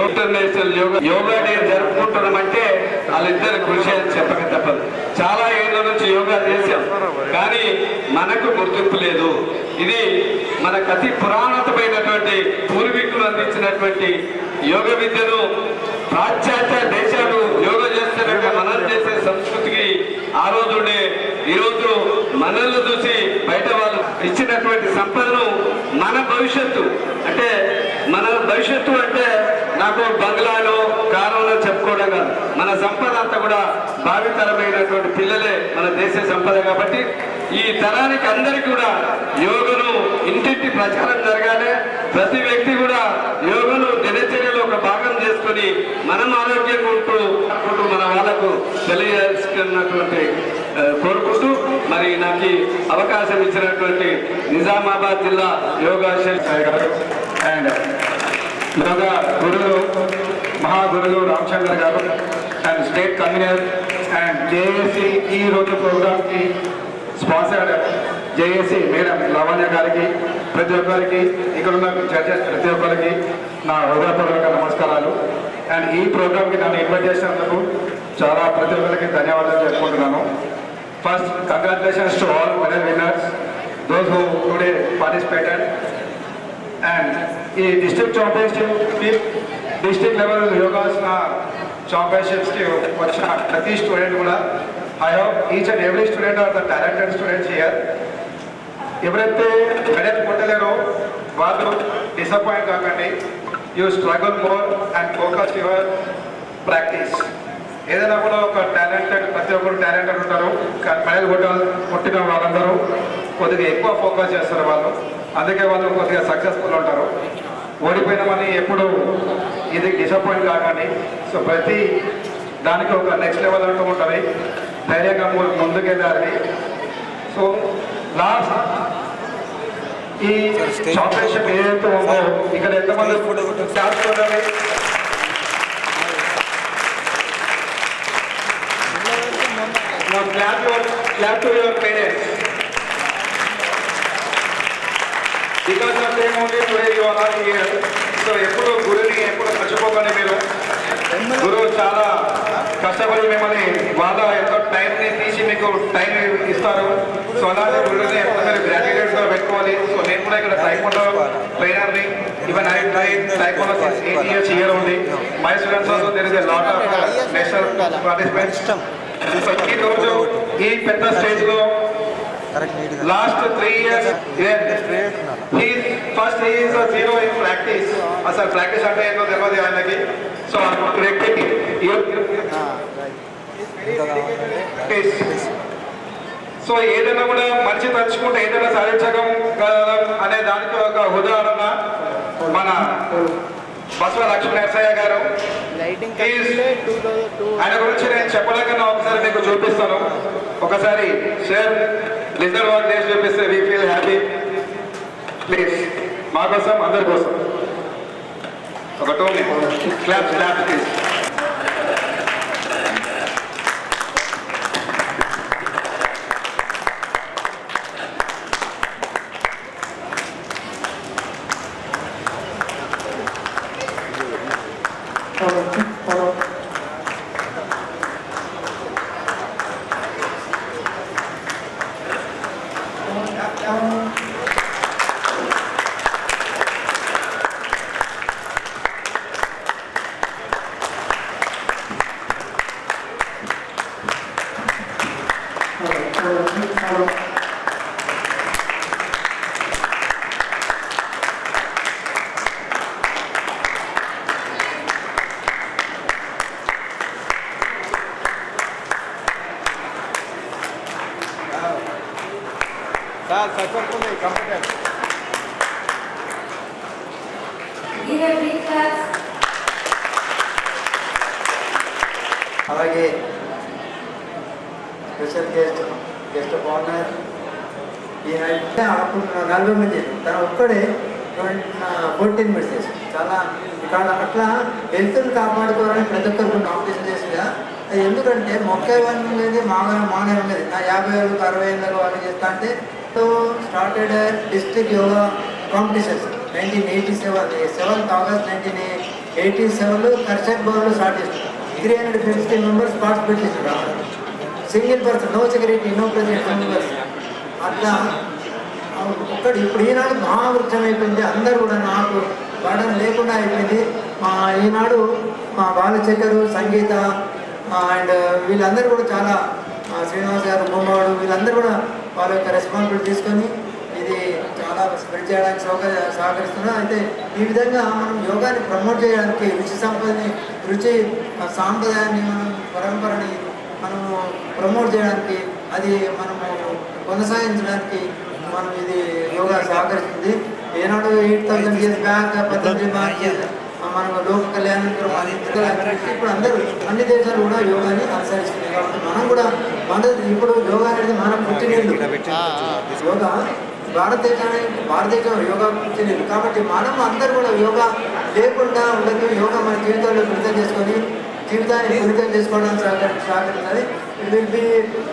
International yoga yoga day జరుపుకుంటున్నాం అంటే వాళ్ళిద్దరు కృషి అని చెప్పక తప్పదు. చాలా ఏళ్ళ నుంచి యోగా చేశాం. కానీ మనకు గుర్తింపు లేదు. ఇది మనకు అతి పురాణతమైనటువంటి పూర్వీకులు అందించినటువంటి యోగ విద్యను పాశ్చాత్య దేశాలు యోగా చేస్తున్నట్టు మనం చేసే సంస్కృతికి ఆ రోజు ఈరోజు ఈ రోజు మనల్ని చూసి బయట వాళ్ళు ఇచ్చినటువంటి సంపదను మన భవిష్యత్తు. అంటే మన భవిష్యత్తు అంటే నాకు బంగ్లాలో కారంలో చెప్పుకోవడం కాదు. మన సంపద అంతా కూడా భావితరమైనటువంటి పిల్లలే మన దేశ సంపద కాబట్టి ఈ తరానికి అందరికీ కూడా యోగను ఇంటింటి ప్రచారం జరగాలి. ప్రతి వ్యక్తి కూడా యోగను దినచర్యలో ఒక భాగం చేసుకొని మనం ఆరోగ్యంగా ఉంటూ మన వాళ్ళకు తెలియజేసుకున్నటువంటి కోరుకుంటూ మరి నాకు అవకాశం ఇచ్చినటువంటి నిజామాబాద్ జిల్లా యోగా సాయి అండ్ యోగా గురువు మహాగురువు Ramachandra garu and state convener and JAC ఈ రోజు ప్రోగ్రామ్కి స్పాన్సర్డ్ జేఏసీ మేడం లవణ్య గారికి ప్రతి ఒక్కరికి ఇక్కడ ఉన్న జడ్జెస్ ప్రతి ఒక్కరికి నా హృదయపూర్వక నమస్కారాలు. అండ్ ఈ ప్రోగ్రామ్కి నన్ను ఇన్వైట్ చేసినందుకు చాలా ప్రతి ఒక్కరికి ధన్యవాదాలు చెప్పుకుంటున్నాను first congratulations to all medal winners those who today participated and ఈ district championship district level yogas ఛాంపియన్షిప్స్కి వచ్చిన ప్రతి స్టూడెంట్ కూడా I hope each and every student are the talented students here ఎవరైతే మెడల్ కొట్టలేరో వాళ్ళు డిసప్పాయింట్ కాకండి. You struggle more and focus your practice ఏదైనా కూడా ఒక టాలెంటెడ్ ప్రతి ఒక్కరు టాలెంటెడ్ ఉంటారు. కానీ మెడల్ కొట్టాలి కొట్టిన వాళ్ళందరూ కొద్దిగా ఎక్కువ ఫోకస్ చేస్తారు వాళ్ళు. అందుకే వాళ్ళు కొద్దిగా సక్సెస్ఫుల్ ఉంటారు. ఓడిపోయినామని ఎప్పుడు ఇది డిసప్పాయింట్ కాకండి సో ప్రతి దానికి ఒక నెక్స్ట్ లెవెల్ అంటూ ఉంటుంది. ధైర్యంగా ముందుకెళ్ళాలి. సో లాస్ట్ ఈ ఛాంపియన్షిప్ ఏదైతే ఉందో ఇక్కడ ఎంతమంది క్లాస్ కొట్టాలి Now clap your clap to only today you are all here. So ఎప్పుడు గురుని ఎప్పుడు మర్చిపోకండి మీరు గురువు చాలా కష్టపడి మిమ్మల్ని వాళ్ళ ఎంతో టైంని తీసి మీకు టైం ఇస్తారు సో అలాంటి గురువుని ఎప్పుడు మీరు గ్రాడ్యుయేట్గా పెట్టుకోవాలి సో నేను కూడా ఇక్కడ taekwondo ట్రైనర్ని even I try taekwondo eight years year ఉంది my students also there is a lot of national participants so ఈ రోజు last three years first is zero in practice అసలు ప్రాక్టీస్ అంటే ఏంటో తెలియదు ఆయనకి. సో వ్యక్తికి సో ఏదైనా కూడా మనిషి తలుచుకుంటే ఏదైనా సాధించగలం అనే దానికి ఒక ఉదాహరణ మన బసవ లక్ష్మీ నరసయ్య గారు. ఆయన గురించి నేను చెప్పలేకన్నా ఒకసారి మీకు చూపిస్తాను. ఒకసారి సార్ లిజర్ వర్క్ చేసి చూపిస్తే వీ ఫీల్ హ్యాపీ ప్లీజ్ మా కోసం అందరి కోసం. ఒక two clap clap please sir successful computer Give a big clap. అలాగే special guest guest of honour ఈయన ఆడుకుంటున్న నలభై మంది. తన ఒక్కడే ఫోర్టీన్ మినిట్స్ చేసాం చాలా ఇక్కడ అట్లా హెల్త్ని కాపాడుకోవాలని ప్రతి ఒక్కరికి కాంపిటీషన్ చేసిగా ఎందుకంటే మొక్క లేదు మాగా మానే ఉండేది. నా యాభై ఏళ్ళకి అరవై ఏళ్ళకి వాళ్ళు చేస్తా అంటే so started district yoga competitions nineteen eighty seven seventh August nineteen eighty సెవెన్లో కర్షక్ భవన్లో స్టార్ట్ చేస్తాం three hundred fifty members participate చేశారు single person no security no president members అట్లా ఒక్కడు ఇప్పుడు ఈనాడు మహావృక్షం అయిపోయింది. అందరూ కూడా నాకు వాడడం లేకుండా అయిపోయింది. మా ఈనాడు మా బాలశేఖరు సంగీత అండ్ వీళ్ళందరూ కూడా చాలా శ్రీనివాస్ గారు బొమ్మవాడు వీళ్ళందరూ కూడా వాళ్ళ యొక్క రెస్పాన్సిబిలిటీ తీసుకొని ఇది చాలా స్ప్రెడ్ చేయడానికి సౌకర్య సహకరిస్తున్నారు. అయితే ఈ విధంగా మనం యోగాని ప్రమోట్ చేయడానికి రుచి సంపదని రుచి సాంప్రదాయాన్ని మనం పరంపరని మనము ప్రమోట్ చేయడానికి అది మనము కొనసాగించడానికి మనం ఇది యోగా సహకరిస్తుంది. ఏనాడు ఎయిట్ థౌసండ్ ఇయర్స్ బ్యాక్ పద్దెనిమిది బ్యాక్ మనం లోక కళ్యాణం ఇప్పుడు అందరూ అన్ని దేశాలు కూడా యోగాని అనుసరిస్తున్నాయి. కాబట్టి మనం కూడా మన ఇప్పుడు యోగా అనేది మన పుట్టినిల్లు. యోగా భారతదేశానికి భారతదేశం యోగా చెందింది కాబట్టి మనం అందరూ కూడా యోగా లేకుండా ఉండదు. యోగా మన జీవితంలో మిళితం చేసుకొని జీవితాన్ని మిళితం చేసుకోవడానికి సాగుతుంది విల్ బి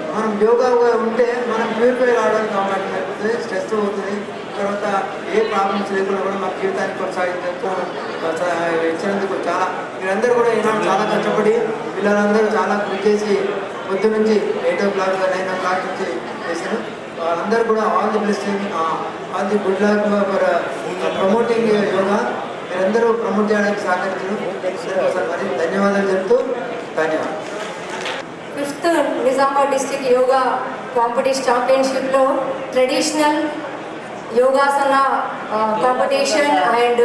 మనం యోగాగా ఉంటే మనం ప్యూరిఫై కావడానికి కాబట్టి అవుతుంది స్ట్రెస్ అవుతుంది తర్వాత ఏ ప్రాబ్లమ్స్ లేకుండా కూడా మన జీవితాన్ని కొనసాగించడం ఇచ్చినందుకు చాలా మీరందరూ కూడా ఈనాడు చాలా కష్టపడి పిల్లలందరూ చాలా కృషి చేసి పొద్దు నుంచి eight o'clock nine o'clock నుంచి చేశారు అందరు కూడా all the blessing all the good luck for promoting yoga మీరందరూ ప్రమోట్ చేయడానికి సహకరించారు మరి ధన్యవాదాలు చెప్తూ ధన్యవాదాలు. Fifth Nizamabad district yoga competition ఛాంపియన్షిప్లో traditional yogasana competition and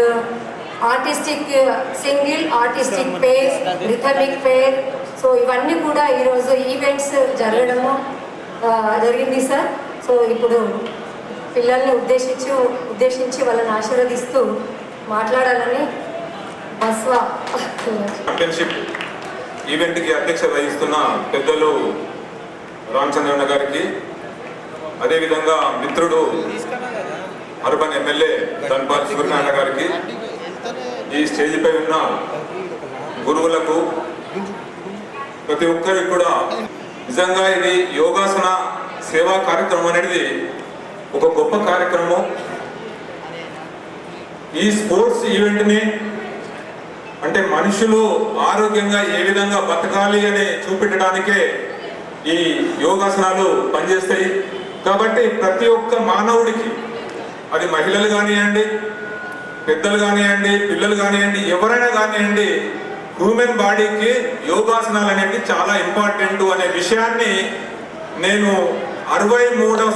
artistic single artistic pair rhythmic pair so ఇవన్నీ కూడా ఈరోజు ఈవెంట్స్ జరగడము జరిగింది సార్ సో ఇప్పుడు పిల్లల్ని ఉద్దేశించి ఉద్దేశించి వాళ్ళని ఆశీర్వదిస్తూ మాట్లాడాలని బస్వా ఛాంపియన్షిప్ ఈవెంట్కి అధ్యక్షత వహిస్తున్న పెద్దలు రామచంద్రన్న గారికి అదేవిధంగా మిత్రుడు అర్బన్ ఎమ్మెల్యే ధన్పాల్ సూర్యనారాయణ గారికి ఈ స్టేజ్పై ఉన్న గురువులకు ప్రతి ఒక్కరికి కూడా నిజంగా ఇది యోగాసన సేవా కార్యక్రమం అనేది ఒక గొప్ప కార్యక్రమం. ఈ స్పోర్ట్స్ ఈవెంట్ని అంటే మనుషులు ఆరోగ్యంగా ఏ విధంగా బతకాలి అని చూపెట్టడానికే ఈ యోగాసనాలు పనిచేస్తాయి. కాబట్టి ప్రతి ఒక్క మానవుడికి అది మహిళలు కానివ్వండి పెద్దలు కానివ్వండి పిల్లలు కానివ్వండి ఎవరైనా కానివ్వండి హ్యూమన్ బాడీకి యోగాసనాలు అనేవి చాలా ఇంపార్టెంట్ అనే విషయాన్ని నేను అరవై మూడవ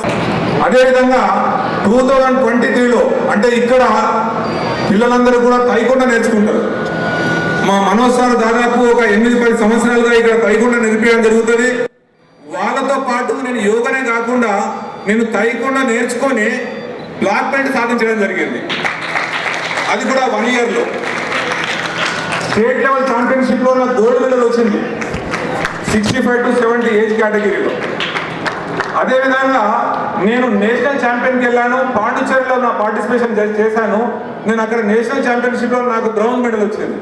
అదేవిధంగా టూ థౌజండ్ ట్వంటీ త్రీలో అంటే ఇక్కడ పిల్లలందరూ కూడా తైకుండా నేర్చుకుంటారు. మా మనోజ్ సార్ దాదాపు ఒక ఎనిమిది పది సంవత్సరాలుగా ఇక్కడ తైకుండా నేర్పించడం జరుగుతుంది. వాళ్ళతో పాటు నేను యోగనే కాకుండా నేను తైకుండా నేర్చుకొని బ్లాక్ బెల్ట్ సాధించడం జరిగింది. అది కూడా వన్ ఇయర్లో. స్టేట్ లెవెల్ ఛాంపియన్షిప్లో నాకు గోల్డ్ మెడల్ వచ్చింది. Sixty five to seventy age కేటగిరీలో. అదేవిధంగా నేను నేషనల్ ఛాంపియన్కి వెళ్ళాను పాండిచేరిలో నా పార్టిసిపేషన్ చేశాను. నేను అక్కడ నేషనల్ ఛాంపియన్షిప్లో నాకు బ్రౌన్ మెడల్ వచ్చింది.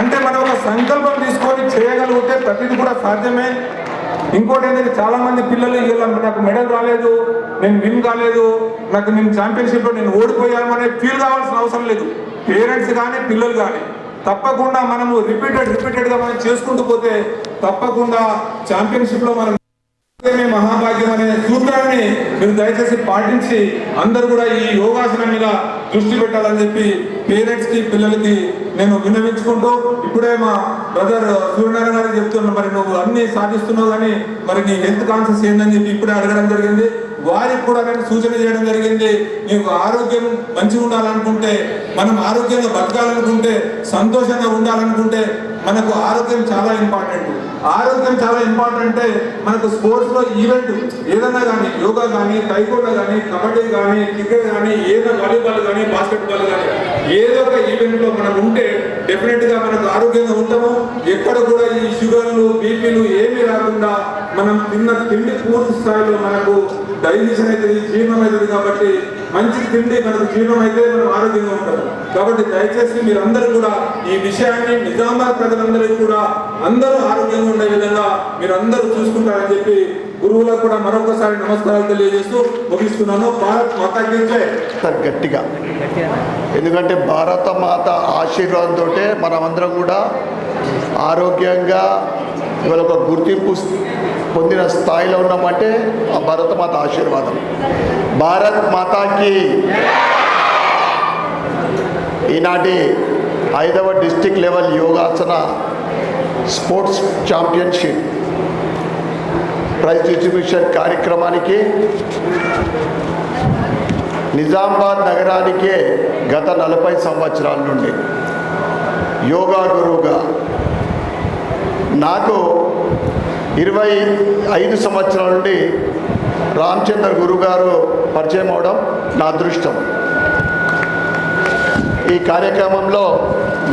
అంటే మనం ఒక సంకల్పం తీసుకొని చేయగలిగితే ప్రతిది కూడా సాధ్యమే. ఇంకోటి ఏంటంటే చాలా మంది పిల్లలు ఇలా నాకు మెడల్ రాలేదు నేను విన్ కాలేదు నాకు నేను ఛాంపియన్షిప్లో నేను ఓడిపోయాను అనే ఫీల్ కావాల్సిన అవసరం లేదు. పేరెంట్స్ కానీ పిల్లలు కానీ. తప్పకుండా మనము రిపీటెడ్ రిపీటెడ్గా మనం చేసుకుంటూ పోతే తప్పకుండా ఛాంపియన్షిప్లో మనం మహాభాగ్యం అనే సూత్రాన్ని మీరు దయచేసి పాటించి అందరు కూడా ఈ యోగాసనం మీద దృష్టి పెట్టాలని చెప్పి పేరెంట్స్కి పిల్లలకి నేను విన్నవించుకుంటూ ఇప్పుడే మా బ్రదర్ సూర్యనారాయణ గారికి చెప్తున్నా మరి నువ్వు అన్ని సాధిస్తున్నావు కానీ మరి నీ హెల్త్ కాన్షియస్ ఏందని చెప్పి ఇప్పుడే అడగడం జరిగింది. వారికి కూడా నేను సూచన చేయడం జరిగింది. నీకు ఆరోగ్యం మంచిగా ఉండాలనుకుంటే మనం ఆరోగ్యంగా బతకాలనుకుంటే సంతోషంగా ఉండాలనుకుంటే మనకు ఆరోగ్యం చాలా ఇంపార్టెంట్ ఆరోగ్యం చాలా ఇంపార్టెంట్ మనకు స్పోర్ట్స్లో ఈవెంట్ ఏదైనా కానీ యోగా కానీ టైకోండో కానీ కబడ్డీ కానీ క్రికెట్ కానీ ఏదో వాలీబాల్ కానీ బాస్కెట్బాల్ కానీ ఏదో ఒక ఈవెంట్లో మనం ఉంటే డెఫినెట్గా మనకు ఆరోగ్యంగా ఉంటాము. ఎక్కడ కూడా ఈ షుగర్లు బీపీలు ఏమీ రాకుండా మనం తిన్న తిండి పూర్తి స్థాయిలో మనకు డైజెషన్ అవుతుంది జీర్ణం అవుతుంది కాబట్టి మంచి తిండి మనకు జీర్ణం అయితే మనం ఆరోగ్యంగా ఉంటాం కాబట్టి దయచేసి మీరందరూ కూడా ఈ విషయాన్ని నిజామాబాద్ ప్రజలందరికీ కూడా అందరూ ఆరోగ్యంగా ఉండే విధంగా మీరందరూ చూసుకుంటారని చెప్పి గురువులకు కూడా మరొకసారి నమస్కారాలు తెలియజేస్తూ ముగిస్తున్నాను. భారత్ మాత గట్టిగా. ఎందుకంటే భారత మాత ఆశీర్వాదంతో మనమందరం కూడా ఆరోగ్యంగా ఇవాళ ఒక గుర్తింపు పొందిన స్థాయిలో ఉన్నామంటే ఆ భరత మాత ఆశీర్వాదం. భారత్ మాతాకి. ఈనాటి ఐదవ district level yogasana sports championship prize distribution కార్యక్రమానికి నిజామాబాద్ నగరానికే గత నలభై సంవత్సరాల నుండి యోగా గురువుగా నాకు ఇరవై ఐదు సంవత్సరాల నుండి రామచంద్ర గురువు గారు పరిచయం అవడం నా అదృష్టం. ఈ కార్యక్రమంలో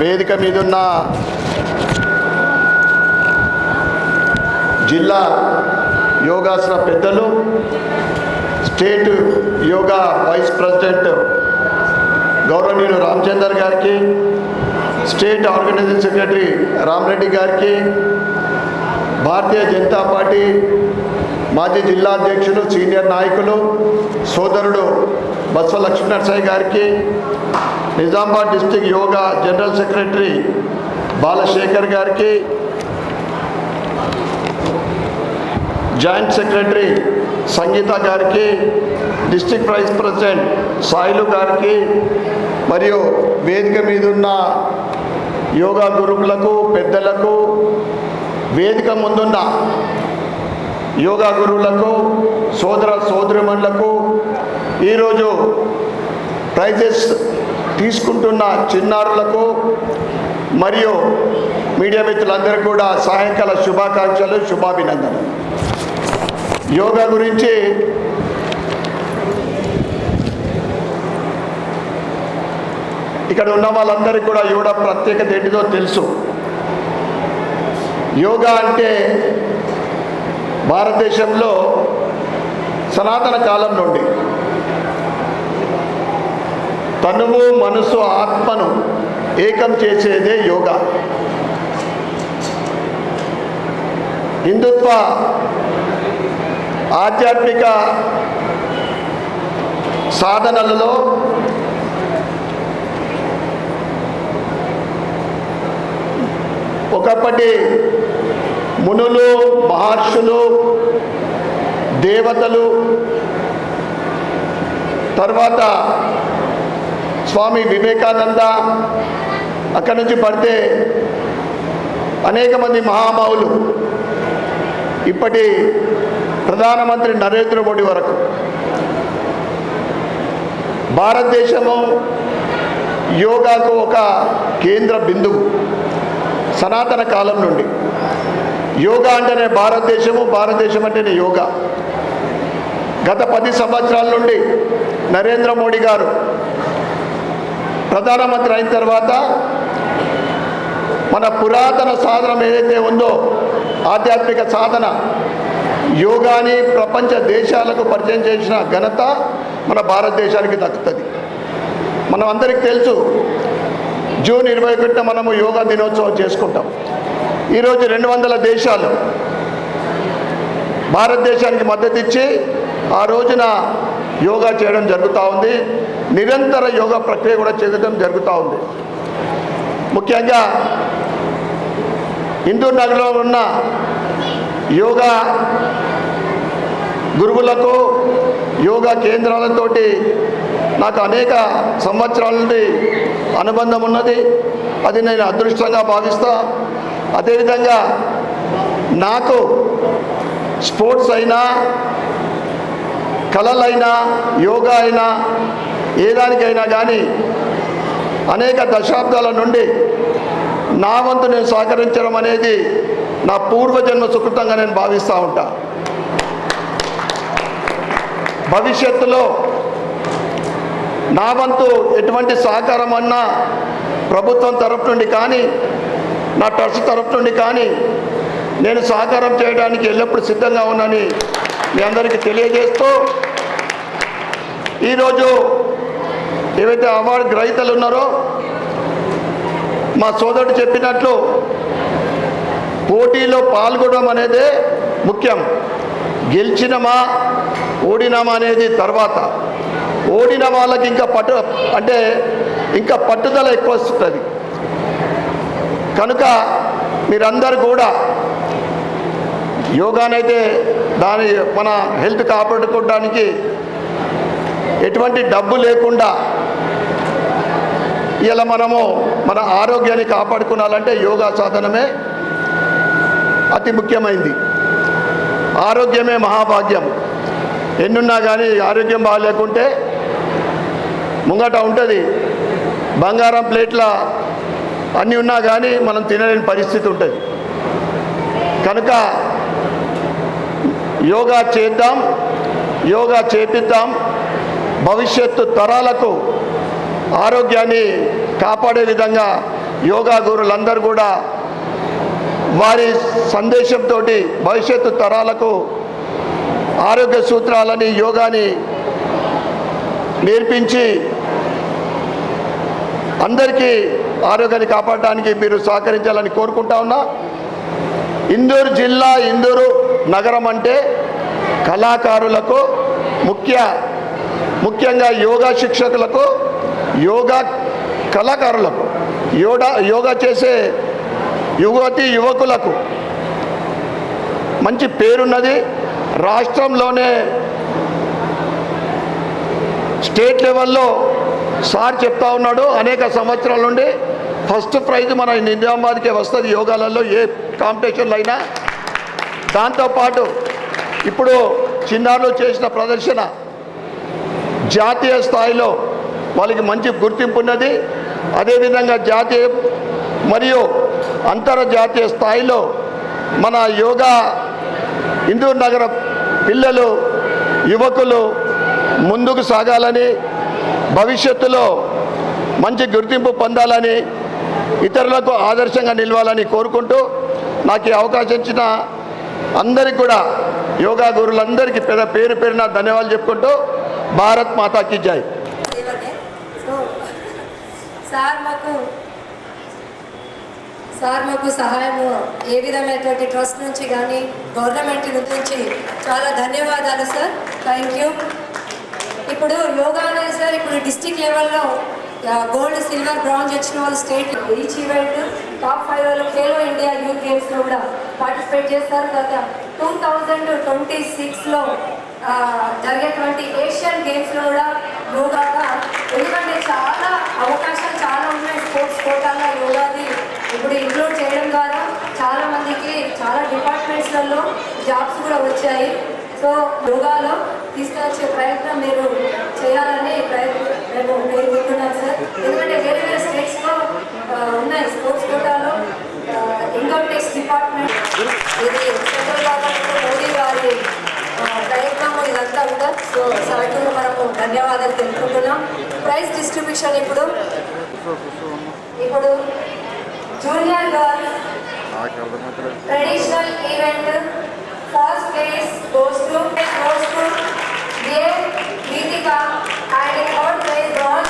వేదిక మీదున్న జిల్లా యోగాసన పెద్దలు స్టేట్ యోగా వైస్ ప్రెసిడెంట్ గౌరవనీయులు రామచందర్ గారికి స్టేట్ ఆర్గనైజింగ్ సెక్రటరీ రామరెడ్డి గారికి భారతీయ జనతా పార్టీ మాజీ జిల్లా అధ్యక్షులు సీనియర్ నాయకులు సోదరుడు బస్వ లక్ష్మీనరసాయి గారికి Nizamabad district yoga general secretary Balashekhar గారికి జాయింట్ సెక్రటరీ సంగీత గారికి డిస్టిక్ వైస్ ప్రెసిడెంట్ సాయిలు గారికి మరియు వేదిక మీద ఉన్న యోగా గురువులకు పెద్దలకు వేదిక ముందున్న యోగా గురువులకు సోదర సోదరిమణులకు ఈరోజు ప్రైజెస్ తీసుకుంటున్న చిన్నారులకు మరియు మీడియా మిత్రులందరికీ కూడా సాయంకాల శుభాకాంక్షలు శుభాభినందనలు. యోగా గురించి ఇక్కడ ఉన్న వాళ్ళందరికీ కూడా యోగా ప్రత్యేకత ఏంటిదో తెలుసు. యోగా అంటే భారతదేశంలో సనాతన కాలం నుండి తనువు మనసు ఆత్మను ఏకం చేసేదే యోగా. హిందుత్వ ఆధ్యాత్మిక సాధనలలో ఒకప్పటి మునులు మహర్షులు దేవతలు తర్వాత స్వామి వివేకానంద అక్కడి నుంచి పడితే అనేక మంది మహామావులు ఇప్పటి ప్రధానమంత్రి నరేంద్ర మోడీ వరకు. భారతదేశము యోగాకు ఒక కేంద్ర బిందువు సనాతన కాలం నుండి. యోగా అంటేనే భారతదేశము భారతదేశం అంటేనే యోగా. గత పది సంవత్సరాల నుండి నరేంద్ర మోడీ గారు ప్రధానమంత్రి అయిన తర్వాత మన పురాతన సాధనం ఏదైతే ఉందో ఆధ్యాత్మిక సాధన యోగాని ప్రపంచ దేశాలకు పరిచయం చేసిన ఘనత మన భారతదేశానికి దక్కుతుంది. మనం అందరికీ తెలుసు జూన్ ఇరవై ఒకటిన మనము యోగా దినోత్సవం చేసుకుంటాం. ఈరోజు రెండు వందల దేశాలు భారతదేశానికి మద్దతు ఇచ్చి ఆ రోజున యోగా చేయడం జరుగుతూ ఉంది. నిరంతర యోగా ప్రక్రియ కూడా చేయడం జరుగుతూ ఉంది. ముఖ్యంగా హిందూ నగరంలో ఉన్న యోగా గురువులకు యోగా కేంద్రాలతోటి నాకు అనేక సంవత్సరాల నుండి అనుబంధం ఉన్నది. అది నేను అదృష్టంగా భావిస్తా. అదేవిధంగా నాకు స్పోర్ట్స్ అయినా కళలైనా యోగా అయినా ఏ దానికైనా కానీ అనేక దశాబ్దాల నుండి నా వంతు నేను సహకరించడం అనేది నా పూర్వజన్మ సుకృతంగా నేను భావిస్తూ ఉంటా. భవిష్యత్తులో నా వంతు ఎటువంటి సహకారం అన్నా ప్రభుత్వం తరపు నుండి కానీ నా ట్రస్ట్ తరపు నుండి కానీ నేను సహకారం చేయడానికి ఎల్లప్పుడూ సిద్ధంగా ఉన్నానని మీ అందరికీ తెలియజేస్తూ ఈరోజు ఏవైతే అవార్డు గ్రహీతలు ఉన్నారో మా సోదరుడు చెప్పినట్లు పోటీలో పాల్గొనడం అనేది ముఖ్యం. గెలిచినమా ఓడినామా అనేది తర్వాత. ఓడిన వాళ్ళకి ఇంకా పట్టు అంటే ఇంకా పట్టుదల ఎక్కువ వస్తుంది కనుక మీరందరూ కూడా యోగానైతే దాని మన హెల్త్ కాపాడుకోవడానికి ఎటువంటి డబ్బు లేకుండా ఇలా మనము మన ఆరోగ్యాన్ని కాపాడుకోవాలంటే యోగా సాధనమే అతి ముఖ్యమైంది. ఆరోగ్యమే మహాభాగ్యం. ఎన్నున్నా కానీ ఆరోగ్యం బాగాలేకుంటే ముంగట ఉంటుంది. బంగారం ప్లేట్ల అన్నీ ఉన్నా కానీ మనం తినలేని పరిస్థితి ఉంటుంది. కనుక యోగా చేద్దాం యోగా చేపిద్దాం. భవిష్యత్తు తరాలకు ఆరోగ్యాన్ని కాపాడే విధంగా యోగా గురులందరూ కూడా వారి సందేశంతో భవిష్యత్తు తరాలకు ఆరోగ్య సూత్రాలని యోగాని నేర్పించి అందరికీ ఆరోగ్యాన్ని కాపాడడానికి మీరు సహకరించాలని కోరుకుంటా ఉన్నా. ఇందూరు జిల్లా ఇందూరు నగరం అంటే కళాకారులకు ముఖ్య ముఖ్యంగా యోగా శిక్షకులకు యోగా కళాకారులకు యోగా యోగా చేసే యువతి యువకులకు మంచి పేరున్నది. రాష్ట్రంలోనే స్టేట్ లెవెల్లో సార్ చెప్తా ఉన్నాడు అనేక సంవత్సరాల నుండి ఫస్ట్ ప్రైజ్ మన నిజామాబాద్కే వస్తుంది యోగాలలో ఏ కాంపిటీషన్లో అయినా దాంతోపాటు ఇప్పుడు చిన్నారులు చేసిన ప్రదర్శన జాతీయ స్థాయిలో వాళ్ళకి మంచి గుర్తింపు ఉన్నది. అదేవిధంగా జాతీయ మరియు అంతర్జాతీయ స్థాయిలో మన యోగా ఇందూర్ నగర పిల్లలు యువకులు ముందుకు సాగాలని భవిష్యత్తులో మంచి గుర్తింపు పొందాలని ఇతరులకు ఆదర్శంగా నిలవాలని కోరుకుంటూ నాకు ఈ అవకాశం ఇచ్చిన అందరికీ కూడా యోగా గురులందరికీ పెద్ద పేరు పేరున ధన్యవాదాలు చెప్పుకుంటూ భారత్ మాతాకి జై. సో సార్ మాకు సార్ మాకు సహాయము ఏ విధమైనటువంటి ట్రస్ట్ నుంచి కానీ గవర్నమెంట్ నుంచి చాలా ధన్యవాదాలు సార్. Thank you. ఇప్పుడు యోగా అనేది సార్ ఇప్పుడు డిస్టిక్ లెవెల్లో గోల్డ్ సిల్వర్ బ్రాంజ్ వచ్చిన వాళ్ళు state each event top five వాళ్ళు ఖేలో ఇండియా యూత్ గేమ్స్లో కూడా పార్టిసిపేట్ చేస్తారు. తర్వాత టూ థౌజండ్ ట్వంటీ సిక్స్లో జరిగేటువంటి ఏషియన్ గేమ్స్లో కూడా యోగాగా ఎందుకంటే చాలా అవకాశాలు చాలా ఉన్నాయి స్పోర్ట్స్ కోటాల్లో యోగాది ఇప్పుడు ఇంక్లూడ్ చేయడం ద్వారా. చాలా మందికి చాలా డిపార్ట్మెంట్స్లలో జాబ్స్ కూడా వచ్చాయి. సో యోగాలో తీసుకొచ్చే ప్రయత్నం మీరు చేయాలని ప్రయత్నం మేము కోరుకుంటున్నాం సార్. ఎందుకంటే వేరే వేరే స్టేట్స్లో ఉన్నాయి. స్పోర్ట్స్ కోటాలో ఇన్కమ్ ట్యాక్స్ డిపార్ట్మెంట్. ఇది సెంట్రల్ గవర్నమెంట్ మోదీ గారి ప్రయత్నము ఇదంతా కూడా. సో సార్కి మనము ధన్యవాదాలు తెలుపుకుంటున్నాం. ప్రైజ్ డిస్ట్రిబ్యూషన్ ఇప్పుడు ఇప్పుడు junior girls traditional event first place goes to goes to. A Geethika and third place goes